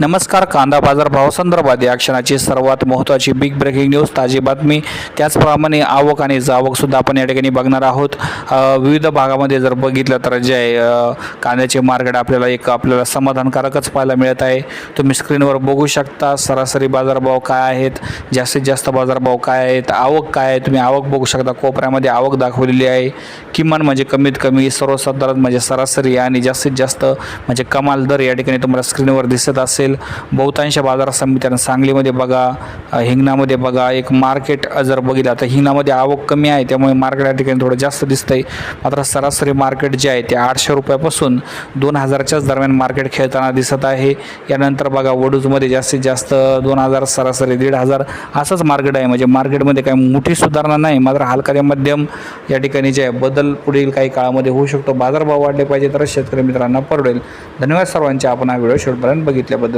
नमस्कार कांदा बाजार भावासंदर्भात या क्षणाची सर्वात महत्त्वाची बिग ब्रेकिंग न्यूज ताजी बातमी. त्याचप्रमाणे आवक आणि जावकसुद्धा आपण या ठिकाणी बघणार आहोत. विविध भागामध्ये जर बघितलं तर जे आहे कांद्याचे मार्केट आपल्याला एक आपल्याला समाधानकारकच पाहायला मिळत आहे. तुम्ही स्क्रीनवर बघू शकता सरासरी बाजारभाव काय आहेत जास्तीत जास्त बाजारभाव काय आहेत आवक काय आहे तुम्ही आवक बघू शकता. कोपऱ्यामध्ये आवक दाखवलेली आहे. किमान म्हणजे कमीत कमी सर्वसाधारण म्हणजे सरासरी आणि जास्तीत जास्त म्हणजे कमाल दर या ठिकाणी तुम्हाला स्क्रीनवर दिसत असेल. बहुतांश बाजार समित्यांना सांगलीमध्ये बघा हिंगणामध्ये बघा एक मार्केट जर बघितलं तर हिंगणामध्ये आवक कमी आहे त्यामुळे मार्केट या ठिकाणी थोडं जास्त दिसतंय. मात्र सरासरी मार्केट जे आहे ते आठशे रुपयापासून दोन हजारच्याच दरम्यान मार्केट खेळताना दिसत आहे. यानंतर बघा वडूजमध्ये जास्तीत जास्त दोन हजार सरासरी दीड हजार असंच मार्केट आहे. म्हणजे मार्केटमध्ये काही मोठी सुधारणा नाही मात्र हलका ते मध्यम या ठिकाणी जे आहे बदल पुढील काही काळामध्ये होऊ शकतो. बाजारभाव वाढले पाहिजे तरच शेतकरी मित्रांना परवडेल. धन्यवाद सर्वांचे. आपण हा व्हिडिओ शेवटपर्यंत बघितल्याबद्दल